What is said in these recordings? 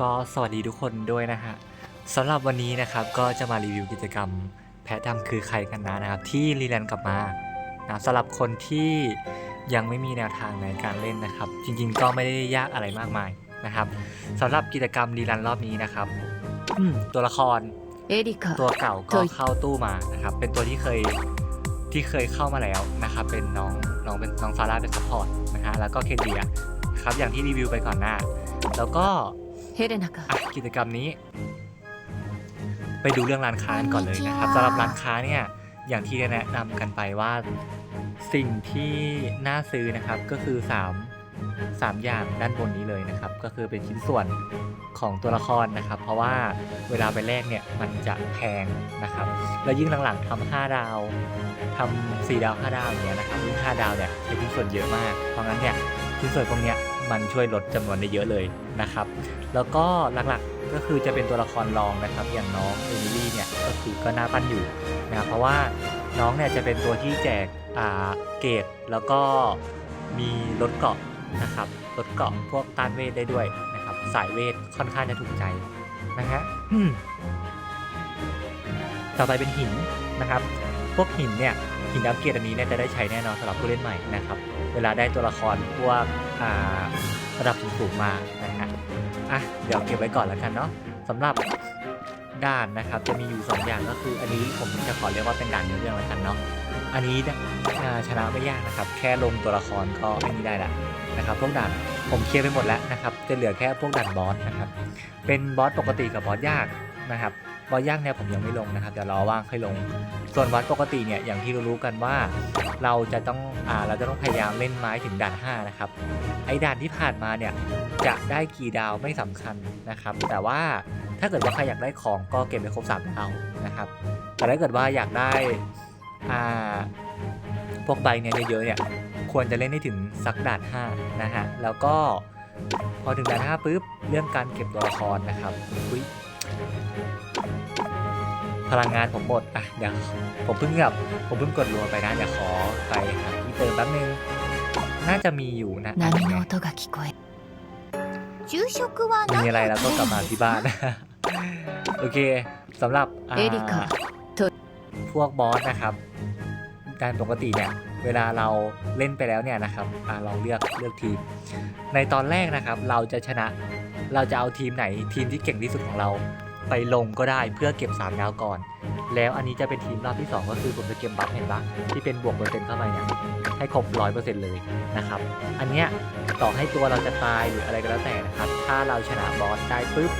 ก็สวัสดีทุกคนด้วยนะฮะสำหรับวันนี้นะครับก็จะมารีวิวกิจกรรม แพะดำคือใครกันนะนะครับ ที่รีแลนกลับมานะสำหรับคนที่ยังไม่มีแนวทางในการเล่นนะครับ จริงๆ ก็ไม่ได้ยากอะไรมากมายนะครับสำหรับกิจกรรมรีแลนรอบนี้นะครับตัวละครตัวเก่าก็เข้าตู้มานะครับ เป็นตัวที่เคยที่เคยเข้ามาแล้วนะครับ เป็นน้องน้องเป็นน้องซาร่าเป็นซัพพอร์ตนะฮะแล้วก็เคเดียครับอย่างที่รีวิวไปก่อนหน้า แล้วก็ เฮเดนากะกิจกรรมนี้ ไปดูเรื่องร้านค้ากันก่อนเลยนะครับสำหรับร้านค้าเนี่ยอย่างที่แนะนำกันไปว่าสิ่งที่น่าซื้อนะครับก็คือ 3 3 อย่างด้านบนนี้เลยนะครับ ก็คือเป็นชิ้นส่วนของตัวละครนะครับ เพราะว่าเวลาไปแลกเนี่ยมันจะแพงนะครับ แล้วยิ่งหลังๆทำ5ดาวทำ4ดาว5ดาวอย่างเงี้ยนะครับยิ่ง5ดาวเนี่ยใช้ชิ้นส่วนเยอะมากเพราะงั้นเนี่ยชิ้นส่วนตรงเนี้ย มันช่วยลดจำนวนได้เยอะเลยนะครับ แล้วก็หลักๆก็คือจะเป็นตัวละครรองนะครับ อย่างน้องเอมิลี่เนี่ยก็คือก็น่าปั้นอยู่นะเพราะว่าน้องเนี่ยจะเป็นตัวที่แจกอ่าเกรดแล้วก็มีลดเกาะนะครับลดเกาะพวกต้านเวทได้ด้วยนะครับ สายเวทค่อนข้างจะถูกใจนะฮะต่อไปเป็นหินนะครับ พวกหินเนี่ย หินอัปเกรดอันนี้เนี่ยจะได้ใช้แน่นอนสำหรับผู้เล่นใหม่นะครับ เวลาได้ตัวละครพวกระดับสูงๆมานะฮะอะเดี๋ยวเก็บไว้ก่อนแล้วกันเนาะสำหรับด่านนะครับจะมีอยู่ 2 อย่างก็คือ อันนี้ผมจะขอเรียกว่าเป็นด่านเนื้อเรื่องแล้วกันเนาะอันนี้เนี่ยอ่าชนะไม่ยากนะครับ แค่ลงตัวละครก็อันนี้ได้ละนะครับพวกด่านผมเคลียร์ไปหมดแล้วนะครับจะเหลือแค่พวกด่านบอสนะครับเป็นบอสปกติกับบอสยากนะครับ บอสยากเนี่ยผมยังไม่ลงนะครับเดี๋ยวรอว่างค่อยลง ส่วนบอสปกติเนี่ยอย่างที่รู้ๆกันว่า เราจะต้องอ่าเราจะต้องพยายามเล่นไม้ถึงด่าน5นะครับไอ้ด่านที่ผ่านมาเนี่ยจะได้กี่ดาวไม่สำคัญนะครับ แต่ว่าถ้าเกิดว่าใครอยากได้ของก็เก็บไปครบสามดาวนะครับแต่ถ้าเกิดว่าอยากได้อ่าพวกใบเนี่ยเยอะๆเนี่ยควรจะเล่นให้ถึงสักด่าน5นะฮะแล้วก็พอถึงด่าน5ปุ๊บเรื่องการเก็บตัวละครนะครับอุ๊ย พลังงานผมหมดอะเดี๋ยวผมเพิ่งกับผมเพิ่งกดรัวไปนะเดี๋ยวขอไปหาที่เติมแป๊บนึงน่าจะมีอยู่นะมีอะไรแล้วก็กลับมาที่บ้านโอเคสำหรับพวกบอสนะครับการปกติเนี่ยเวลาเราเล่นไปแล้วเนี่ยนะครับอลองเลือกเลือกทีม ในตอนแรกนะครับ เราจะชนะ เราจะเอาทีมไหนทีมที่เก่งที่สุดของเรา ไปลงก็ได้เพื่อเก็บ 3 ดาวก่อน แล้วอันนี้จะเป็นทีมรอบที่ 2 ก็คือผมจะเก็บบัฟเห็นปะที่เป็นบวกเปอร์เซ็นต์เข้าไปเนี่ยให้ครบร้อยเปอร์เซ็นต์เลยนะครับ อันเนี้ยต่อให้ตัวเราจะตายหรืออะไรก็แล้วแต่นะครับ ถ้าเราชนะบอสได้ปุ๊บ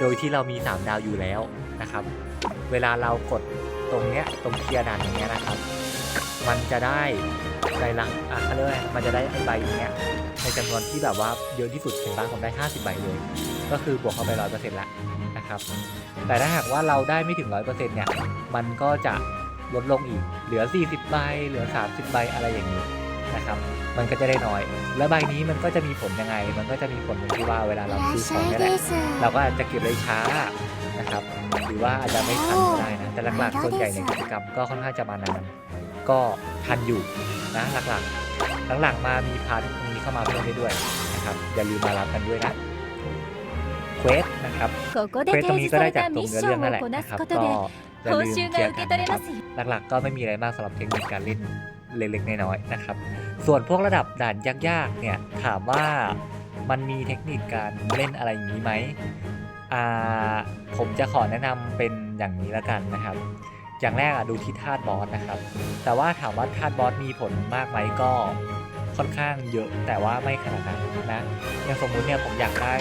โดยที่เรามี 3 ดาวอยู่แล้วนะครับ เวลาเรากดตรงเนี้ยตรงเคลียร์ด่านตรงเนี้ยนะครับ มันจะได้ใบหลังอะเขาเรียกว่ามันจะได้ไอใบเนี้ยในจำนวนที่แบบว่าเยอะที่สุดเห็นบ้างผมได้ 50 ใบเลย ก็คือบวกเข้าไป100%ละ ครับ แต่ถ้าหากว่าเราได้ไม่ถึง 100%เนี่ย มันก็จะลดลงอีก เหลือ 40 ใบ เหลือ 30 ใบ อะไรอย่างนี้นะครับ มันก็จะได้น้อย แล้วใบนี้มันก็จะมีผลยังไง มันก็จะมีผลที่ว่าเวลาเราซื้อของนี่แหละ เราก็อาจจะเก็บได้ช้านะครับ หรือว่าอาจจะไม่ทันก็ได้นะ แต่หลักๆส่วนใหญ่ในกิจกรรมก็ค่อนข้างจะมานาน ก็ทันอยู่นะหลักๆ หลังๆมามีพาร์ทนี้เข้ามาเพิ่มได้ด้วยนะครับ อย่าลืมมารับกันด้วยนะ ควสนะครับเควสตรงนี้ก็ได้จากตรงเนื้อเรื่องนั่นแหละนะครับก็อย่าลืมเคลียร์กันนะครับหลักๆ ก็ไม่มีอะไรมากสำหรับเทคนิคการเล่นเล็กๆน้อยๆนะครับ ส่วนพวกระดับด่านยากๆเนี่ยถามว่ามันมีเทคนิคการเล่นอะไรอย่างนี้ไหมอาผมจะขอแนะนำเป็นอย่างนี้ละกันนะครับ อย่างแรกอะดูที่ธาตุบอสนะครับ แต่ว่าถามว่าธาตุบอสมีผลมากไหมก็ค่อนข้างเยอะแต่ว่าไม่ขนาดนั้นนะอย่างสมมุติเนี่ยผมอยากได้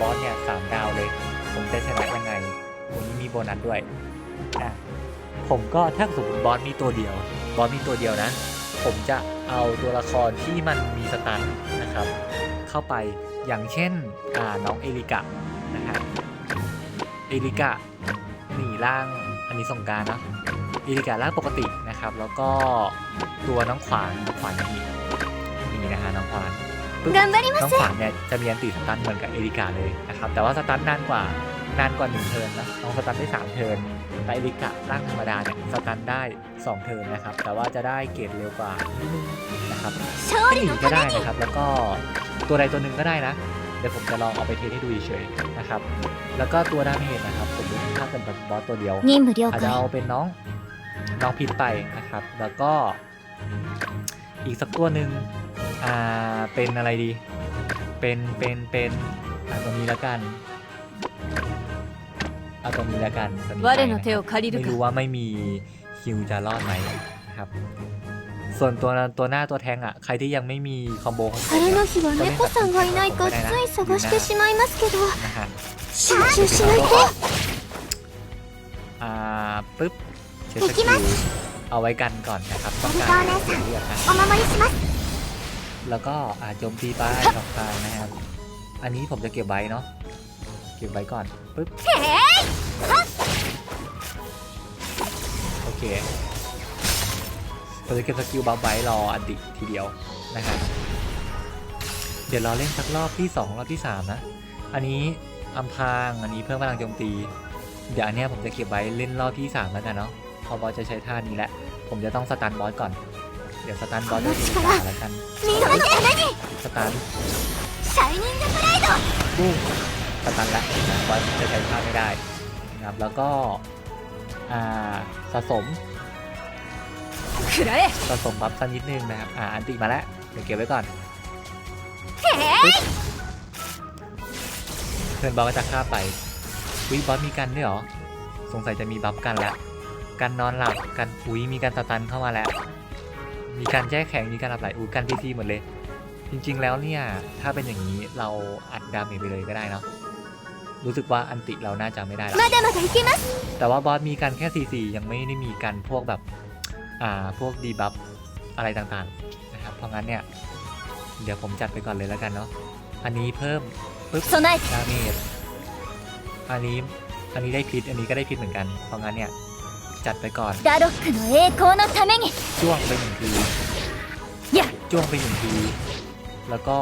บอสเนี่ยสามดาวเลย ผมจะชนะยังไงวันนี้มีโบนัสด้วยอะผมก็ถ้าสมมติบอสมีตัวเดียว บอสมีตัวเดียวนะ ผมจะเอาตัวละครที่มันมีสตันนะครับ เข้าไปอย่างเช่นน้องเอริกะนะฮะเอริกะหนีร่างอันนี้สงการนะเอริกะร่างปกตินะครับ แล้วก็ตัวน้องขวานขวานนี่นี่นะฮะน้องขวาน ปุ๊บทงขวาเนี่ยจะมีอันตีสตันเหมือนกับเอริกาเลยนะครับแต่ว่าสตันนานกว่านานกว่าหนึ่งเทิร์นนะน้องสตันได้สามเทิร์นแต่เอริการ่างธรรมดาเนี่ยสตันได้สองเทิร์นนะครับแต่ว่าจะได้เกรดเร็วกว่านะครับหนีก็ได้นะครับแล้วก็ตัวใดตัวหนึ่งก็ได้นะเดี๋ยวผมจะลองเอาไปเทสให้ดูเฉยนะครับแล้วก็ตัวดาเมจนะครับผมมติถ้าเป็นแบบบอสตัวเดียวอาจจะเอาเป็นน้องน้องพิษไปนะครับ แล้วก็อีกสักตัวหนึ่ง อ่าเป็นอะไรดี เป็นเป็นเป็นอ่าตัวนี้แล้วกันเอาตัวนี้แล้วกันตัวนี้ไป 我 นะ の ครับ 手を借りる ไม่รู้ か ว่าไม่มีคิวจะรอดไหมนะครับ ส่วนตัวตัวหน้าตัวแทงอ่ะ ใครที่ยังไม่มีคอมโบของผม 晴れの日は猫さんがいないかつい探してしまいますけど นะฮะ 集中しないと อ่าปึ๊บเช็คสกิลเอาไว้กันก่อนนะครับต้องการเลือดนะ お守りします แล้วก็อาโจมตีไปสองทางนะครับ อันนี้ผมจะเก็บไว้เนาะเก็บไว้ก่อนปึ๊บโอเคผมจะเก็บสกิลบัฟไว้รออันติทีเดียวนะครับเดี๋ยวรอเล่นสักรอบที่ 2 รอบที่ 3 นะ อันนี้อำพรางอันนี้เพิ่มพลังโจมตี เดี๋ยวอันนี้ผมจะเก็บไว้เล่นรอบที่ 3 แล้วกันเนาะพอบอสจะใช้ท่านี้แหละ ผมจะต้องสตันบอสก่อน เดี๋ยวสตาร์บอลด้วยดีกว่าแล้วกันสตาร์บูมสตาร์ละนบอลจะใช้พลาไม่ได้นะครับแล้วก็สะสมสะสมบัฟสักนิดนึงนะครับอ่าอันตีมาแล้วเดี๋ยวเก็บไว้ก่อนเพื่อนบอลก็จะฆ่าไปอุ้ยบอสมีกันด้วยหรอสงสัยจะมีบัฟกันแล้ว กันนอนหลับกันอุ้ยมีการสตันเข้ามาแล้ว มีการแก้แข็งมีการอับไหลอูกันพี่ๆหมดเลย จริง ๆ แล้วเนี่ย ถ้าเป็นอย่างนี้เราอัดดาเมจไปเลยก็ได้เนาะรู้สึกว่าอันติเราน่าจะไม่ได้แล้วแต่ว่าบอสมีการแค่ซีซียังไม่ได้มีการพวกแบบอ่าพวกดีบัฟอะไรต่างๆนะครับเพราะงั้นเนี่ย เดี๋ยวผมจัดไปก่อนเลยแล้วกันเนาะอันนี้เพิ่มปึ๊บดาเมจอันนี้อันนี้ได้พิษอันนี้ก็ได้พิษเหมือนกันเพราะงั้นเนี่ย จัดไปก่อน ダロックの栄光のために จ้วงไปหนึ่งที いや จ้วงไปหนึ่งที แล้วก็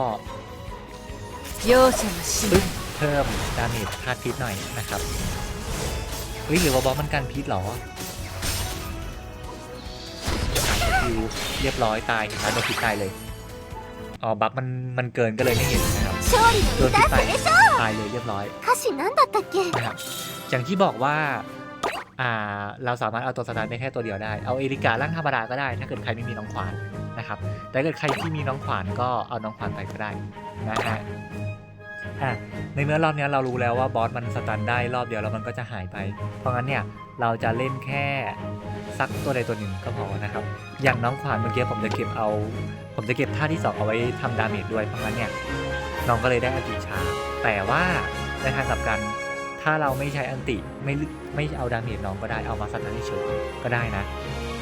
容赦はしな ปึ๊ い บเพิ่มดาเมจธาตุพิษหน่อยนะครับ เฮ้ยหรือว่าบอสมันกันพิษเหรอคิวเรียบร้อยตายเห็นไหมโดนพิษตายเลย อ๋อ บัฟมันมันเกินก็เลยไม่เห็นนะครับ 勝利 โด の นพิษ ダ ไป ンスでしょ ตายเลยเรียบร้อย 歌詞何だったっけ นะครับ อย่างที่บอกว่า อ่าเราสามารถเอาตัวสตาร์ได้แค่ตัวเดียวได้ เอาเอริการ่างธรรมดาก็ได้ ถ้าเกิดใครไม่มีน้องขวานนะครับ แต่ถ้าเกิดใครที่มีน้องขวานก็เอาน้องขวานไปก็ได้นะฮะอะในเมื่อรอบนี้เรารู้แล้วว่าบอสมันสตันได้รอบเดียวแล้วมันก็จะหายไป เพราะงั้นเนี่ยเราจะเล่นแค่สักตัวใดตัวหนึ่งก็พอนะครับ อย่างน้องขวานเมื่อกี้ผมจะเก็บเอา ผมจะเก็บท่าที่สองเอาไว้ทำดาเมจด้วย เพราะงั้นเนี่ยน้องก็เลยได้อติช้าแต่ว่าในทางกลับกัน ถ้าเราไม่ใช้อันติไม่ไม่เอาดาเมจน้องก็ได้เอามาสัตว์นั้นเฉยก็ได้นะ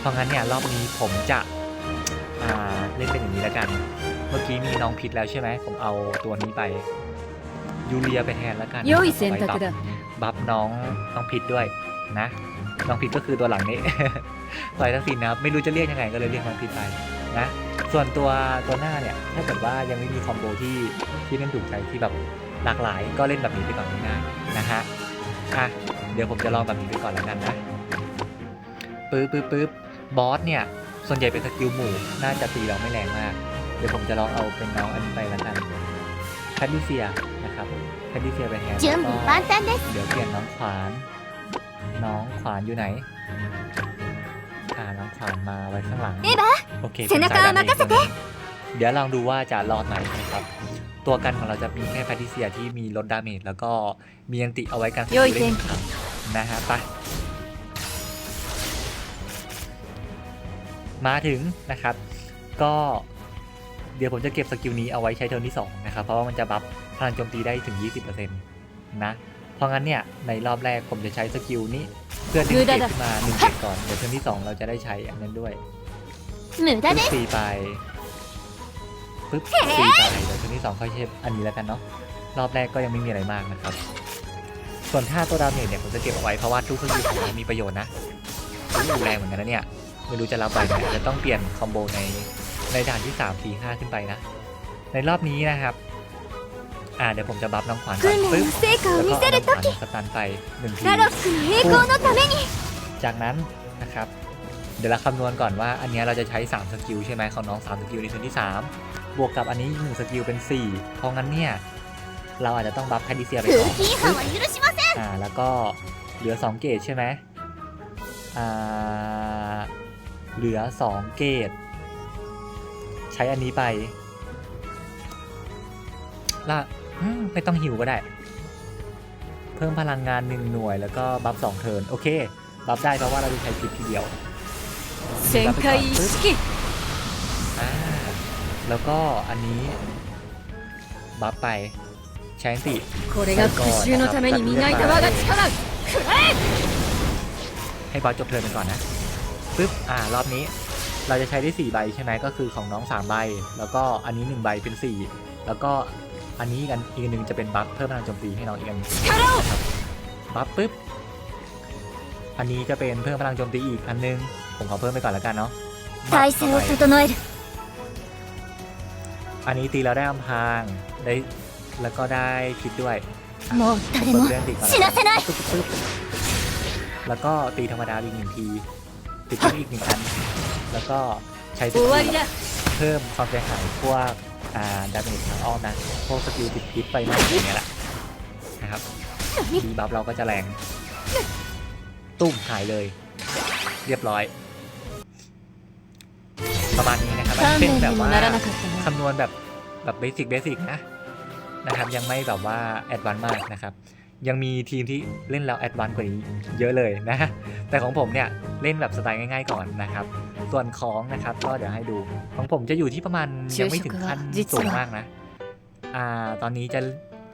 เพราะงั้นเนี่ยรอบนี้ผมจะเล่นเป็นอย่างนี้แล้วกัน เมื่อกี้มีน้องพิษแล้วใช่ไหมผมเอาตัวนี้ไปยูเลียไปแทนแล้วกันไปบับบับน้องน้องพิษด้วยนะ น้องพิษก็คือตัวหลังนี้ต่อยทักษิณนะครับไม่รู้จะเรียกยังไงก็เลยเรียกน้องพิษไปนะ ส่วนตัวตัวหน้าเนี่ย ถ้าเกิดว่ายังไม่มีคอมโบที่ที่เล่นถูกใจที่แบบหลากหลาย ก็เล่นแบบนี้ไปก่อนง่ายๆนะฮะอะเดี๋ยวผมจะลองแบบนี้ไปก่อนแล้วกันนะปึ๊บปึ๊บปึ๊บบอสเนี่ย ส่วนใหญ่เป็นสกิลหมู่ น่าจะตีเราไม่แรงมาก เดี๋ยวผมจะลองเอาเป็นน้องอันนี้ไปละกันแคดดิเซียนะครับแคดดิเซียไปแทนเดี๋ยวเปลี่ยนน้องขวาน น้องขวานอยู่ไหนอ่าน้องขวานมาไว้ข้างหลังนี่ปะ เคเป็าการองะครับเดี๋ยวลองดูว่าจะรอดไหมนะครับ ตัวกันของเราจะมีแค่แพทิเซียที่มีลดดาเมจแล้วก็มีอันติเอาไว้กันสำหรัเล่นรับนะฮะไปมาถึงนะครับ ก็เดี๋ยวผมจะเก็บสกิลนี้เอาไว้ใช้เทอร์นที่ 2 นะครับ เพราะว่ามันจะบัฟพลังโจมตีได้ถึง 20%นะเพราะงั้นเนี่ย ในรอบแรกผมจะใช้สกิลนี้ เพื่อดึงเก็บมาหนึ่งเก็บก่อนเดี๋ยวเทอร์นที่ 2 เราจะได้ใช้อันนั้นด้วย 無駄 ปึ๊บ です ตีไปปึ๊บตีไปเดี๋ยวเทิร์นที่ 2 ค่อยเช็คอันนี้แล้วกันเนาะ รอบแรกก็ยังไม่มีอะไรมากนะครับ ส่วนท่าตัวดาเมจเนี่ยผมจะเก็บเอาไว้เพราะว่าทุกสกิลของมันมีประโยชน์นะอุ๊ยแรงเหมือนกันนะเนี่ย ไม่รู้จะรับไหวไหมจะต้องเปลี่ยนคอมโบในในด่านที่3 4 5ขึ้นไปนะ ในรอบนี้นะครับ อ่าเดี๋ยวผมจะบัฟน้องขวัญก่อน 訓 ปึ๊ 練 บ の成果 แล้ว を見 ก็ せ เอา る น้องขวัญ 時 สตันไปหนึ่งที ダロックの栄光のために จากนั้นนะครับ เดี๋ยวเราคำนวณก่อนว่าอันนี้เราจะใช้ 3 สกิลใช่ไหมของน้อง 3 สกิลในเทิร์นที่ 3 บวกกับอันนี้ 1 สกิลเป็น 4 เพราะงั้นเนี่ย เราอาจจะต้องบัฟแคดิเซียไปก่อนอ่าแล้วก็เหลือ 2 เกตใช่ไหมอ่าเหลือ 2 เกต ใช้อันนี้ไปละไม่ต้องหิวก็ได้ เพิ่มพลังงาน 1 หน่วยแล้วก็บัฟ2เทิร์นโอเค บัฟได้เพราะว่าเราจะใช้คลิปทีเดียว 旋回意識 อ่า แล้วก็อันนี้ บัฟไปใช้อันติ これが復讐のために磨いた我が力くらえ ให้บอสจบเทิร์นไปก่อนนะปึ๊บ อ่า รอบนี้ เราจะใช้ได้ 4 ใบใช่ไหมก็คือของน้อง 3 ใบ แล้วก็อันนี้ 1 ใบเป็น 4 แล้วก็อันนี้กันอีกอันหนึ่งจะเป็นบัฟเพิ่มพลังโจมตีให้น้องอีกอันหนึ่ง 力を นะครับบัฟปึ๊บ อันนี้จะเป็นเพิ่มพลังโจมตีอีกอันหนึง ผมขอเพิ่มไปก่อนแล้วกันเนาะบัฟ 体 เข้า 勢 ไป を整える อันนี้ตีแล้วได้อำพรางได้แล้วก็ได้คิดด้วย もう誰 เปิด も เรื่องตีก่อน 死なせない ปึ๊บปึ๊บปึ๊บแล้วก็ตีธรรมดาอีกหนึ่งทีติดเพิ่มอีกหนึ่งอัน แล้วก็ใช้ส 終 กิล わりだ เพิ่มความเสียหายพวกอ่าดาเมจทางอ้อมนะ พวกสกิลติดพิษไฟไหม้อย่างเงี้ยแหละนะครับดีบัฟเราก็จะแรง ตุ้มหายเลย เรียบร้อย ประมาณนี้นะครับเป็นแบบว่าคำนวณแบบแบบเบสิกเบสิกนะนะครับ ยังไม่แบบว่าแอดวานซ์มากนะครับ ยังมีทีมที่เล่นแล้วแอดวานซ์กว่านี้เยอะเลยนะแต่ของผมเนี่ยเล่นแบบสไตล์ง่าย ๆ ก่อนนะครับ ส่วนของนะครับก็เดี๋ยวให้ดูของผมจะอยู่ที่ประมาณยังไม่ถึงขั้นสูงมากนะอ่าตอนนี้จะ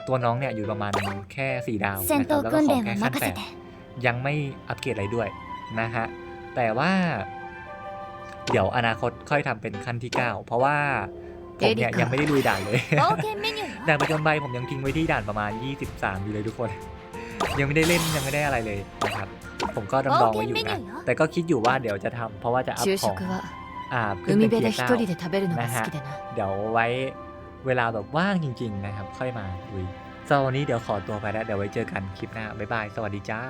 ตัวน้องเนี่ยอยู่ประมาณแค่สี่ดาวนะครับแล้วก็ของแค่ขั้นแปดยังไม่อัปเกรดอะไรด้วยนะฮะแต่ว่า เดี๋ยวอนาคตค่อยทำเป็นขั้นที่ 9 เพราะว่าผมเนี่ยยังไม่ได้ลุยด่านเลยด่านประจำใบผมยังทิ้งไว้ที่ด่านประมาณ 23 อยู่เลยทุกคน ยังไม่ได้เล่นยังไม่ได้อะไรเลยนะครับผมก็ดองดองไว้อยู่นะแต่ก็คิดอยู่ว่าเดี๋ยวจะทำ เพราะว่าจะอัพของอ่าขึ้นเป็นทียร์เก้านะฮะเดี๋ยวไว้เวลาแบบว่างจริง ๆ นะครับ ค่อยมาลุยสำหรับวันนี้เดี๋ยวขอตัวไปแล้วเดี๋ยวไว้เจอกันคลิปหน้าบ๊ายบายสวัสดีจ้า